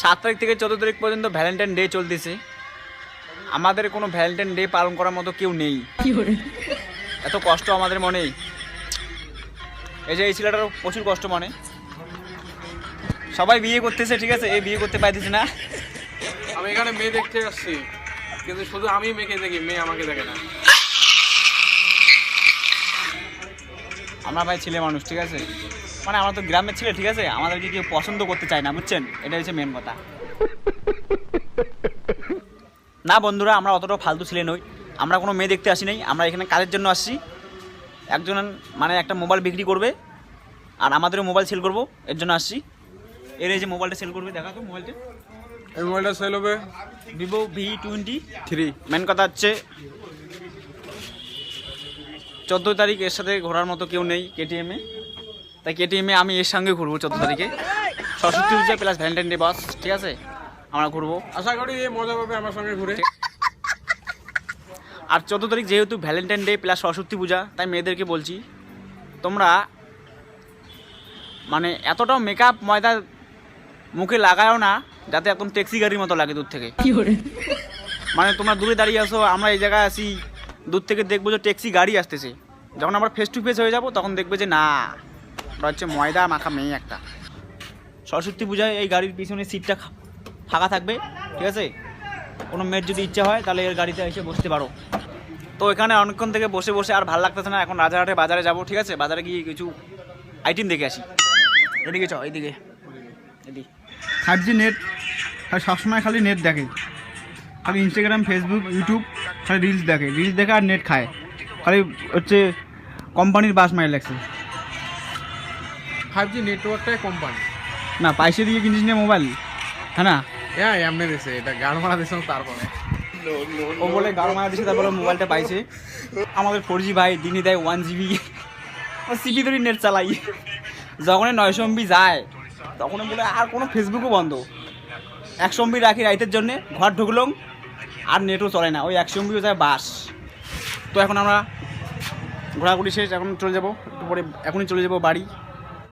সাত তারিখ থেকে চোদ্দ তারিখ পর্যন্ত ভ্যালেন্টাইন ডে চলতেছে। আমাদের কোনো ভ্যালেন্টাইন ডে পালন করার মতো কেউ নেই। এত কষ্ট আমাদের মনে। এই যে এই ছেলেটারও প্রচুর কষ্ট মনে। সবাই বিয়ে করতেছে ঠিক আছে? এই বিয়ে করতে পাইতেছে না। আমি এখানে মেয়ে দেখতে আসছি। কিন্তু শুধু আমি মেয়েকে দেখি মেয়ে আমাকে দেখে না। আমরা ভাই ছেলে মানুষ ঠিক আছে? মানে আমরা তো গ্রামের ছেলে ঠিক আছে? আমাদেরকে কেউ পছন্দ করতে চায় না বুঝছেন? এটা হচ্ছে মেন কথা। না বন্ধুরা আমরা অতটা ফালতু ছেলে নই। আমরা কোনো মেয়ে দেখতে আসি নাই। আমরা এখানে কাজের জন্য আসছি। একজন মানে একটা মোবাইল বিক্রি করবে আর আমাদেরও মোবাইল সেল করব এর জন্য আসছি। এর এই যে মোবাইলটা সেল করবে দেখা তো মোবাইলটা। এই মোবাইলটা সেল হবে Vivo V twenty three main কথা হচ্ছে চোদ্দ তারিখ এর সাথে ঘোরার মতো কেউ নেই কেটিএমে তাই কেটিএমে আমি এর সঙ্গে ঘুরবো চোদ্দ তারিখে? Saraswati Puja plus Valentine day বাস ঠিক আছে? আমরা ঘুরবো। আশা করি মজা পাবে আমার সঙ্গে ঘুরে। আর চোদ্দ তারিখ যেহেতু Valentine day plus Saraswati Puja তাই মেয়েদেরকে বলছি তোমরা মানে এতটাও মেকআপ ময়দা মুখে লাগাও না যাতে একদম ট্যাক্সি গাড়ির মতো লাগে দূর থেকে। মানে তোমরা দূরে দাঁড়িয়ে আসো আমরা এই জায়গায় আসি দূর থেকে দেখব যে ট্যাক্সি গাড়ি আসতেছে। যখন আমরা ফেস টু ফেস হয়ে যাব তখন দেখবে যে না ওটা হচ্ছে ময়দা মাখা মেয়ে একটা। সরস্বতী পূজায় এই গাড়ির পিছনে সিটটা ফাঁকা থাকবে ঠিক আছে? কোনো মেয়ের যদি ইচ্ছা হয় তাহলে এর গাড়িতে এসে বসতে পারো। তো এখানে অনেকক্ষণ থেকে বসে বসে আর ভালো লাগতেছে না এখন রাজারহাটে বাজারে যাব ঠিক আছে? বাজারে গিয়ে কিছু আইটেম দেখে আসি। এদিকে চ এইদিকে। এদিকে ফাইভ জি নেট খালি সবসময় খালি নেট দেখে। খালি ইনস্টাগ্রাম ফেসবুক ইউটিউব খালি রিলস দেখে। রিলস দেখে আর নেট খায়। খালি হচ্ছে কোম্পানির বাস মাইল লাগছে ফাইভ জি নেটওয়ার্কটাই কোম্পানি না পয়সা দিয়ে কিনিস না মোবাইল হ্যাঁ না? হ্যাঁ এমনি দিছে এটা গাড় মারা দিছে তারপরে ও বলে গারো মারা দিছে তারপরে মোবাইলটা পাইছে। আমাদের ফোর জি ভাই দিনই দেয় ওয়ান জিবি সিবি ধরে নেট চালাই। যখনই নয়শো এমবি যায় তখন বলে আর কোনো ফেসবুকও বন্ধ। একশো এমবি রাখি রাইতের জন্যে ঘর ঢুকলাম আর নেটও চলে না। ওই একশো এমবিও যায় বাস। তো এখন আমরা ঘোরাঘুরি শেষ এখন চলে যাব। একটু পরে এখনই চলে যাব বাড়ি।